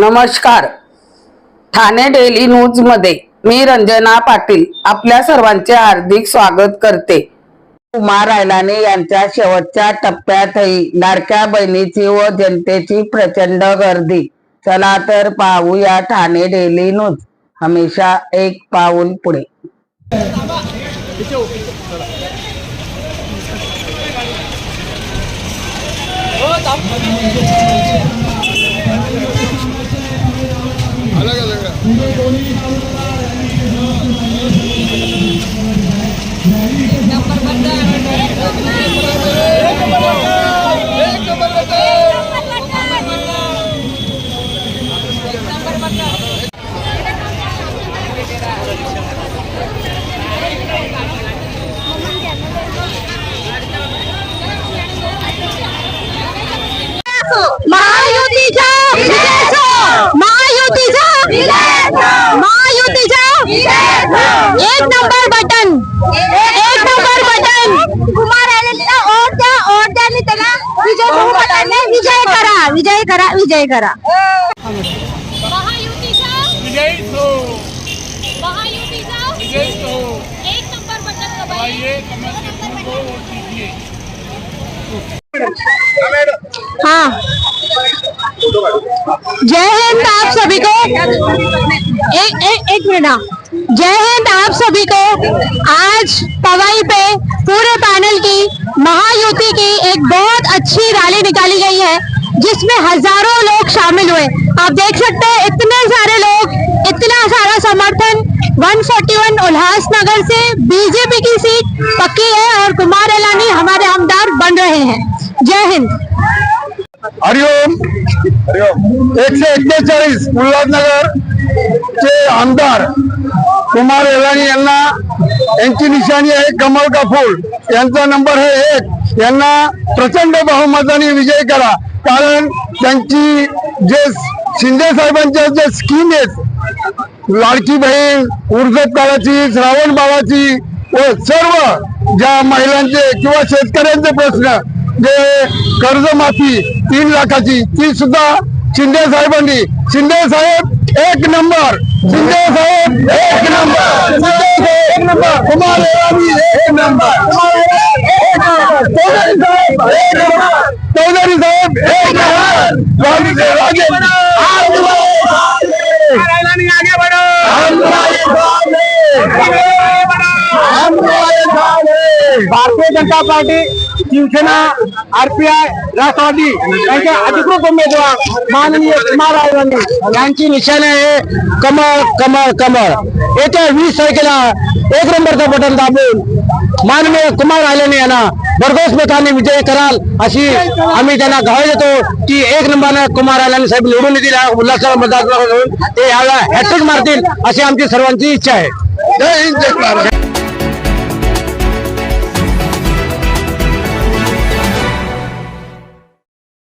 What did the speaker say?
नमस्कार. ठाणे डेली न्यूजमध्ये मी रंजना पाटील आपल्या सर्वांचे हार्दिक स्वागत करते. उमा रायलाने यांच्या शेवटच्या टप्प्यातही लाडक्या बहिणीची व जनतेची प्रचंड गर्दी. चला तर पाहूया ठाणे डेली न्यूज. हमेशा एक पाऊल पुढे. एक नंबर बटन एक नंबर बटन कुमार आलेला ओट द्या ओट द्या त्याला विजय बहुमताने विजय करा विजय करा विजय करा। महायुतीचा विजयी हो महायुतीचा विजयी हो एक नंबर बटन दबाइए। कमल को वोट दीजिए हाँ। जय हिंद आप सभी को। एक एक एक मिनट हाँ। जय हिंद आप सभी को। आज पवाई पे पूरे पैनल की, महायुति की एक बहुत अच्छी रैली निकाली गई है, जिसमें हज़ारों लोग शामिल हुए। आप देख सकते हैं, इतने सारे लोग, इतना सारा समर्थन। 141 उल्लासनगर से बीजेपी की सीट पक्की है और कुमार एलानी हमारे हमदार बन रहे हैं। जय हिंद। हरिओम एकशे एक्केचाळीस उल्हासनगर के आमदार कुमार एलानी यांना यांची निशाणी आहे कमल का फूल यांचा नंबर हे एक. यांना प्रचंड बहुमताने विजय करा. कारण त्यांची जे शिंदे साहेबांच्या जे स्कीम आहेत लाडकी बहीण उर्जत काळाची श्रावण बाळाची व सर्व ज्या महिलांचे किंवा शेतकऱ्यांचे प्रश्न जे कर्जमाफी तीन लाखाची ती सुद्धा शिंदे साहेबांनी. शिंदे साहेब एक नंबर. शिंदे साहेब चौधरी साहेब आगे आगे बढ़ो भारतीय जनता पार्टी, शिवसेना आरपीआय राष्ट्रवादी अधिकृत उमेदवार माननीय कुमार आयरानी यांची निशाणे आहे कमळ कमळ वीस तारखेला एक नंबरचं बटन दाबून माननीय कुमार आयलानी यांना भरघोस मताने विजय कराल अशी आम्ही त्यांना गाव देतो की एक नंबरनं कुमार आयलानी साहेब निवडून येतील या उल्हासनगर ते यावेळेला हॅट्रिक मारतील अशी आमची सर्वांची इच्छा आहे. जय हिंद जय